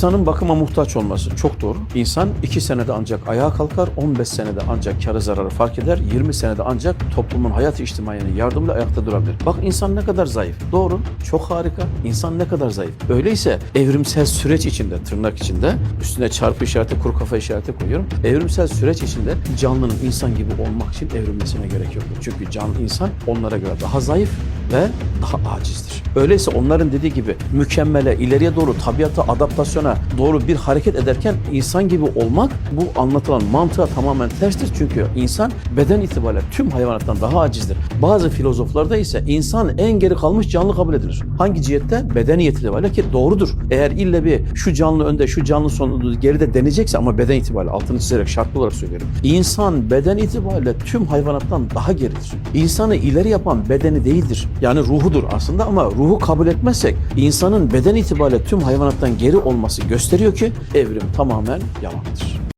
İnsanın bakıma muhtaç olması çok doğru. İnsan 2 senede ancak ayağa kalkar, 15 senede ancak karı zararı fark eder, 20 senede ancak toplumun hayat içtimaiyenin yardımıyla ayakta durabilir. Bak insan ne kadar zayıf. Doğru, çok harika. İnsan ne kadar zayıf. Öyleyse evrimsel süreç içinde, tırnak içinde, üstüne çarpı işareti, kuru kafa işareti koyuyorum. Evrimsel süreç içinde canlının insan gibi olmak için evrilmesine gerek yok. Çünkü canlı insan onlara göre daha zayıf ve daha acizdir. Öyleyse onların dediği gibi mükemmele, ileriye doğru, tabiata, adaptasyona doğru bir hareket ederken insan gibi olmak bu anlatılan mantığa tamamen terstir. Çünkü insan beden itibariyle tüm hayvanattan daha acizdir. Bazı filozoflarda ise insan en geri kalmış canlı kabul edilir. Hangi cihette? Beden itibariyle ki doğrudur. Eğer ille bir şu canlı önde, şu canlı sonunda geride denecekse ama beden itibariyle altını çizerek şartlı olarak söylüyorum. İnsan beden itibariyle tüm hayvanattan daha geridir. İnsanı ileri yapan bedeni değildir. Yani ruhudur aslında ama ruhu kabul etmezsek insanın beden itibariyle tüm hayvanattan geri olması gösteriyor ki evrim tamamen yalandır.